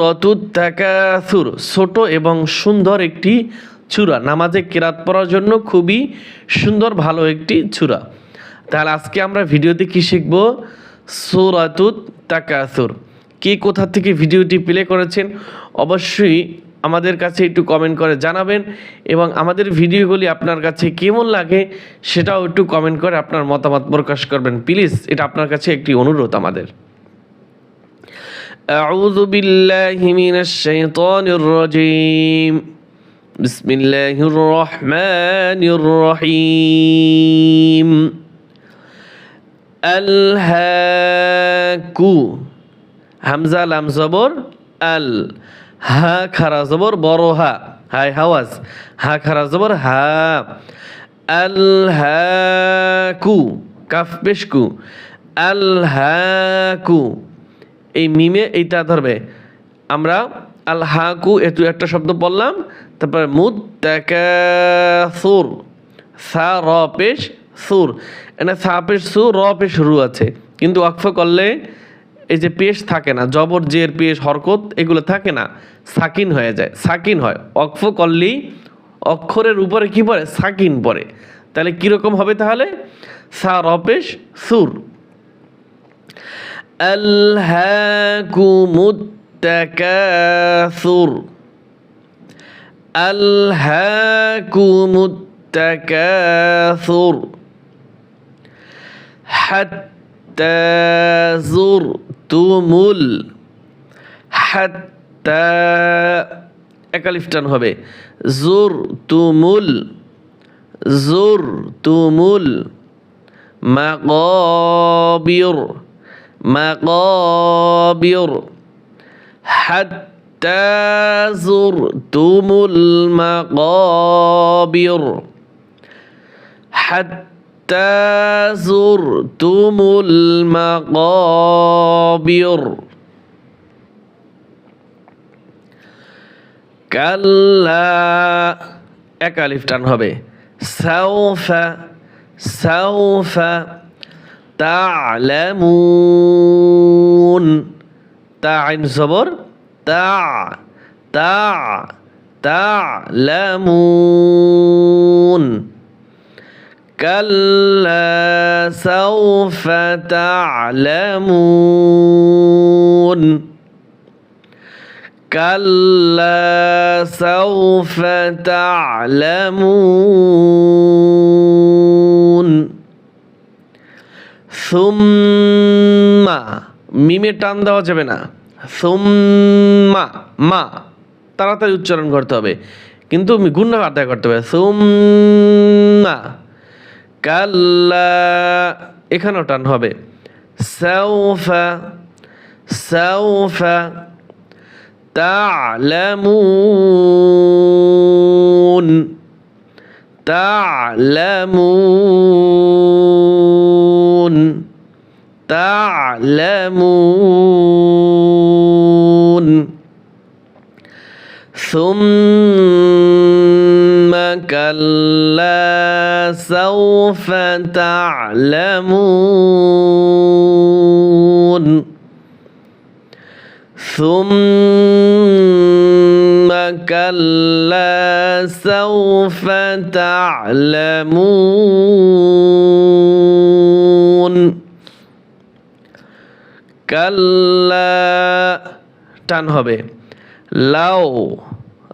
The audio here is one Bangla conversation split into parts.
রতুত্তাকাসুর ছোট এবং সুন্দর একটি চূড়া। নামাজে কেরাত পড়ার জন্য খুবই সুন্দর, ভালো একটি চূড়া। তাহলে আজকে আমরা ভিডিওতে কি শিখব? সুরাতুত তাকাসুর। কে কোথা থেকে ভিডিওটি প্লে করেছেন অবশ্যই আমাদের কাছে একটু কমেন্ট করে জানাবেন এবং আমাদের ভিডিওগুলি আপনার কাছে কেমন লাগে সেটাও একটু কমেন্ট করে আপনার মতামত প্রকাশ করবেন। প্লিজ, এটা আপনার কাছে একটি অনুরোধ আমাদের। أعوذ بالله من الشيطان الرجيم. بسم الله الرحمن الرحيم. الهاكو. همزة لام زبر. ال ها خرا زبر بروها هاي هواز ها خرا زبر ها. الهاكو. كف بشكو. الهاكو. এই মিমে এইটা ধরবে। আমরা আল হাকু এতু একটা শব্দ বললাম তারপরে মুদ সুর সা, র, পেশ, সুর। এখানে সা, পেশ সুর র, পেশ, রু আছে। কিন্তু অক্ফ করলে এই যে পেশ থাকে না, জবর, জের, পেশ, হরকত, এগুলো থাকে না, সাকিন হয়ে যায়, সাকিন হয়। অক্ফ করলেই অক্ষরের উপরে কি পড়ে? সাকিন পড়ে। তাহলে কীরকম হবে তাহলে? সা, র, পেশ, সুর। ألهاكم التكاثر ألهاكم التكاثر حتى زرتم ال حتى একালিফটান হবে জোর তুমুল জোর তুমুল মাকবির مقابر حتى زرتم المقابر حتى زرتم المقابر কাল্লা এক আলিফ টান হবে সাউফা সাউফা تعلمون. تا عين زبر تع تع تعلمون. كلا سوف تعلمون. كلا سوف تعلمون. সুম্মা মিমে টান দেওয়া যাবে না সুম্মা মা তাড়াতাড়ি উচ্চারণ করতে হবে কিন্তু গুণ্য আদায় করতে হবে সুম্মা কাল্লা এখানেও টান হবে সাউফা সাউফা تعلمون تعلمون تعلمون ثم كلا سوف تعلمون. ثم كلا سوف تعلمون. কাল্লা। টান হবে। লাও,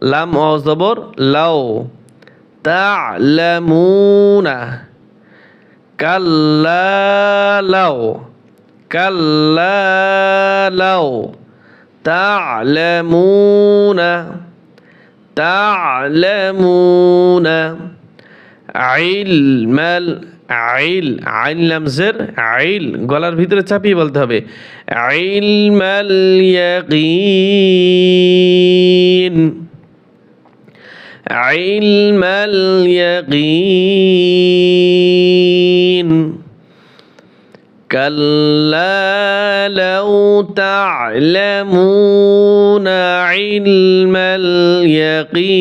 লাম অজবর লাও। তালামুনা। কাল্লা লাও কাল্লা লাও। তালামুনা। তালামুনা। ইলমাল আইল আইন লামজের আইল গলার ভিতরে চাপিয়ে বলতে হবে ইলমাল ইয়াকিন ইলমাল ইয়াকিন كلا لو تعلمون علم اليقين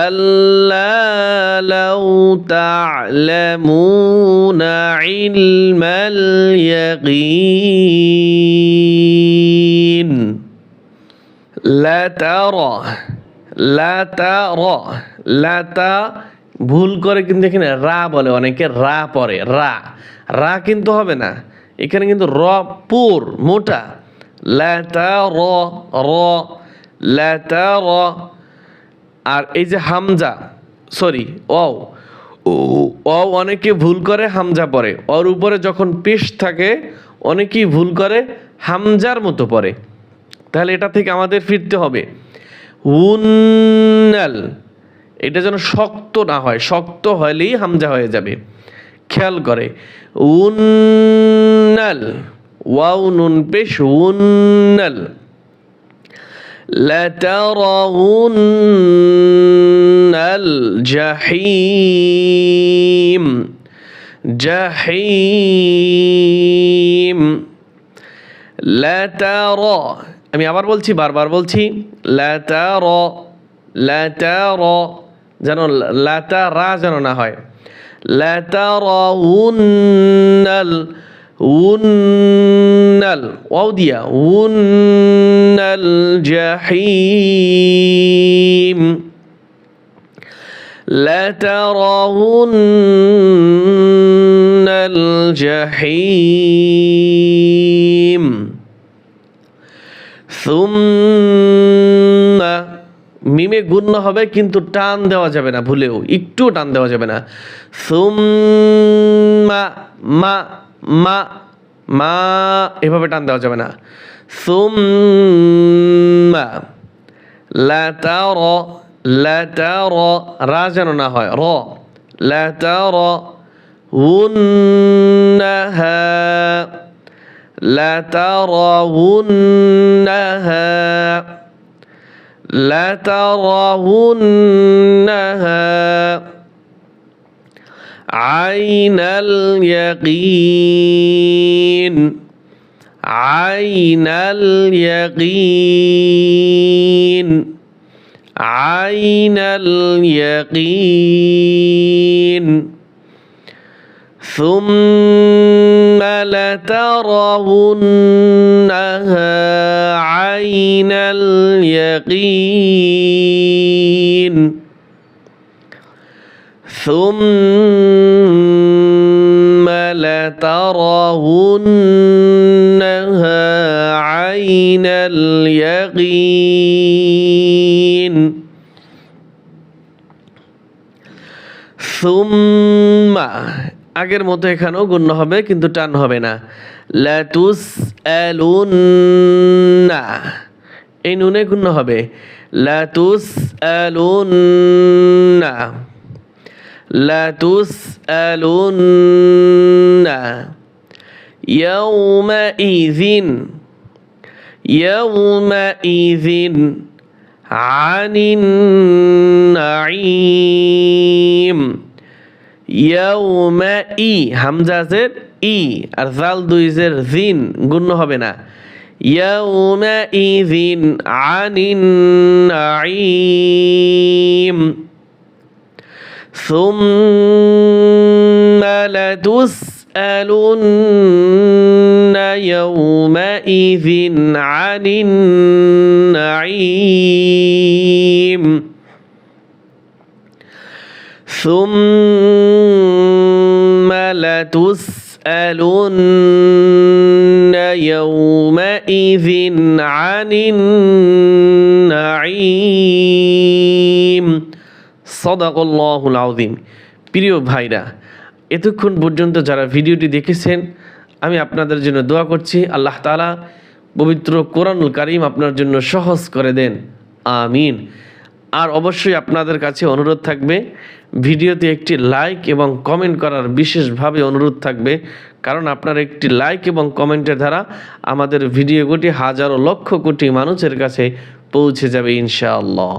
كلا لو تعلمون علم اليقين لا ترى لا ترى لا তা ভুল করে কিন্তু এখানে রা বলে অনেকে রা পরে রা রা কিন্তু হবে না এখানে কিন্তু র পুর মোটা লা তা র র লা তা র আর এই যে হামজা সরি ও ও অনেকে ভুল করে, হামজা পড়ে ওর উপরে যখন পেশ থাকে, অনেকেই ভুল করে, হামজার মতো পড়ে তাহলে এটা থেকে আমাদের ফিরতে হবে। উন্নাল এটা যেন শক্ত না হয়, শক্ত হলেই হামজা হয়ে যাবে। খেয়াল করে। উন্নাল ওয়াও নুন পেশ উন্নাল لترون الجحيم جحيم لترى আমি আবার বলছি বারবার বলছি লাতার লাতার যেন লাতা রা যেন না হয় লাতার উন্নাল উন্নাল ওয়াও দিয়া উন্নাল জাহিম لترون الجحيم ثم মিমে গুণ হবে কিন্তু টান দেওয়া যাবে না ভুলেও একটু টান দেওয়া যাবে না সুম্মা মা মা মা এভাবে টান দেওয়া যাবে না সুম্মা লা তার লা তার রা যেন না হয় র লা তার উন্নাহা لا ترونها لا ترونها عين اليقين. عين اليقين. عين اليقين. ثم لترونها عين اليقين. ثم لترونها عين اليقين ثم আগের মতো এখানেও গণ্য হবে কিন্তু টান হবে না লাতুস আলুন্না এই নুনে গুণ্য হবে লাতুস আলুন্না লাতুস আলুন্না يومئذ يومئذ عن النعيم ইয়াউমা ই হামজাজের ই আর জাল দুইজের জিন গুণ্য হবে না ইয়াউমা ইজিন আনিন নাঈম ثم لتسألن يومئذ عن النعيم ثم لتسألن يومئذ عن النعيم সদাকল্লাহুল আউদিম প্রিয় ভাইরা, এতক্ষণ পর্যন্ত যারা ভিডিওটি দেখেছেন, আমি আপনাদের জন্য দোয়া করছি। আল্লাহ তালা পবিত্র কোরআনুল কারিম আপনার জন্য সহজ করে দেন। আমিন। আর অবশ্যই আপনাদের কাছে অনুরোধ থাকবে, ভিডিওতে একটি লাইক এবং কমেন্ট করার বিশেষভাবে অনুরোধ থাকবে, কারণ আপনার একটি লাইক এবং কমেন্টের দ্বারা আমাদের ভিডিওগুটি হাজারো লক্ষ কোটি মানুষের কাছে পৌঁছে যাবে ইনশাআল্লাহ।